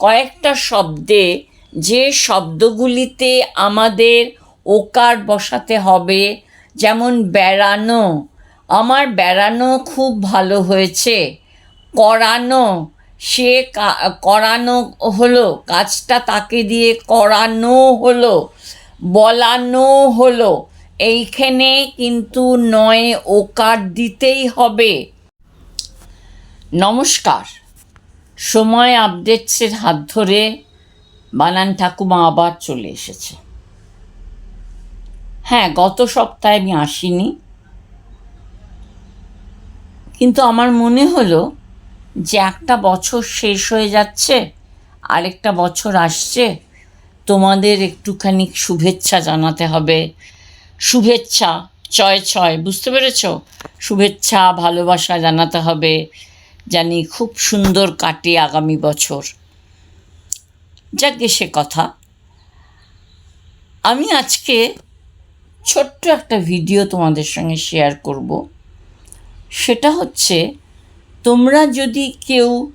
কয়েকটা শব্দে যে শব্দগুলিতে আমাদের ওকার বসাতে হবে, যেমন বেড়ানো। আমার বেড়ানো খুব ভালো হয়েছে। করানো, সে করানো হলো, কাজটা তাকে দিয়ে করানো হলো, বলানো হলো। এইখানে কিন্তু নয় ওকার দিতেই হবে। নমস্কার। সময় আপডেটসের হাত ধরে বানান ঠাকুমা আবার চলে এসেছে। হ্যাঁ গত সপ্তাহে আমি আসিনি। কিন্তু আমার মনে হলো যে একটা বছর শেষ হয়ে যাচ্ছে, আরেকটা বছর আসছে, তোমাদের একটুখানি শুভেচ্ছা জানাতে হবে। শুভেচ্ছা, ছয় ছয়, বুঝতে পেরেছ? শুভেচ্ছা, ভালোবাসা জানাতে হবে। জানি খুব সুন্দর কাটে আগামী বছর। যাকে সে কথা। আমি আজকে ছোট্ট একটা ভিডিও তোমাদের সঙ্গে শেয়ার করব। সেটা হচ্ছে, তোমরা যদি কেউ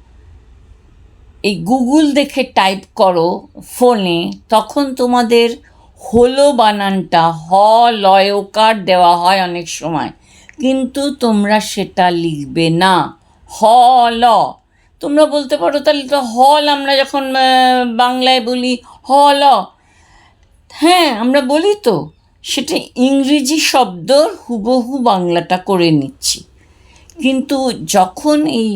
এই গুগল দেখে টাইপ করো ফোনে, তখন তোমাদের হলো বানানটা হ লয়কার দেওয়া হয় অনেক সময়। কিন্তু তোমরা সেটা লিখবে না। হ ল তোমরা বলতে পারো তাহলে তো হল আমরা যখন বাংলায় বলি হ ল হ্যাঁ আমরা বলি তো, সেটা ইংরেজি শব্দর হুবহু বাংলাটা করে নিচ্ছি। কিন্তু যখন এই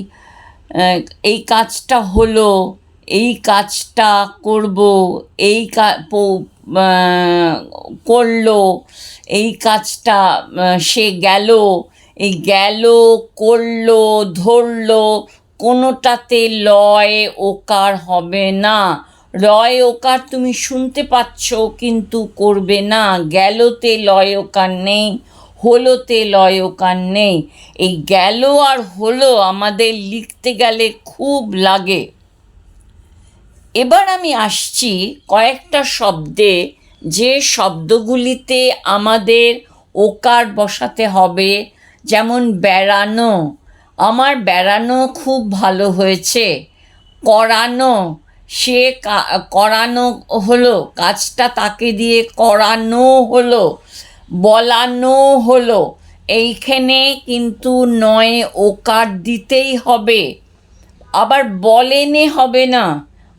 এই কাজটা হলো, এই কাজটা করব, এই করল, এই কাজটা সে গেল এই গেল, করল, ধরলো, কোনোটাতে লয় ওকার হবে না। রয় ওকার তুমি শুনতে পাচ্ছ, কিন্তু করবে না। গেলতে লয় ওকার নেই, হলোতে লয় ওকার নেই। এই গেল আর হলো আমাদের লিখতে গেলে খুব লাগে। এবার আমি আসছি কয়েকটা শব্দে, যে শব্দগুলিতে আমাদের ওকার বসাতে হবে। যেমন বেড়ানো। আমার বেড়ানো খুব ভালো হয়েছে। করানো, সে করানো হলো, কাজটা তাকে দিয়ে করানো হলো, বলানো হলো। এইখানে কিন্তু নয়, ওকার দিতেই হবে। আবার বলেনে হবে না।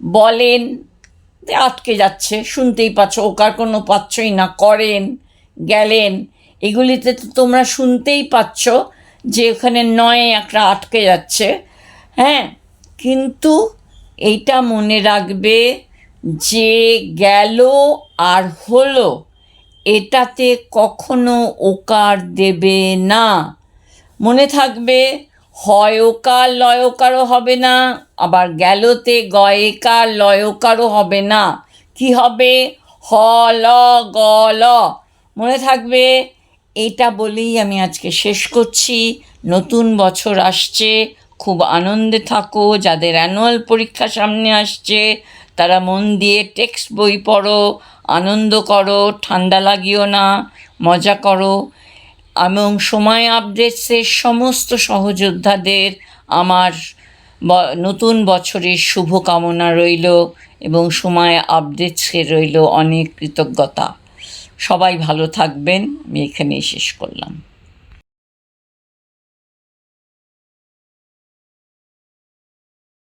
বলেন, আটকে যাচ্ছে, শুনতেই পাচ্ছ, ওকার কোনো পাচ্ছই না, করেন, গেলেন। এগুলিতে তো তোমরা শুনতেই পাচ্ছ যে ওখানে নয় একটা আটকে যাচ্ছে। হ্যাঁ কিন্তু এইটা মনে রাখবে যে গেল আর হলো, এটাতে কখনো ওকার দেবে না। মনে থাকবে, হয় ওকার লয়কারও হবে না, আবার গেলতে গয়েকার লয়কারও হবে না। কি হবে? হ, ল, গ, ল। মনে থাকবে এটা বলেই আমি আজকে শেষ করছি। নতুন বছর আসছে, খুব আনন্দে থাকো। যাদের অ্যানুয়াল পরীক্ষা সামনে আসছে, তারা মন দিয়ে টেক্সট বই পড়ো, আনন্দ করো, ঠান্ডা লাগিও না, মজা করো। এবং সময় আপডেটসের সমস্ত সহযোদ্ধাদের আমার নতুন বছরের শুভকামনা রইল এবং সময় আপডেটসে রইল অনেক কৃতজ্ঞতা। সবাই ভালো থাকবেন। আমি এখানেই শেষ করলাম।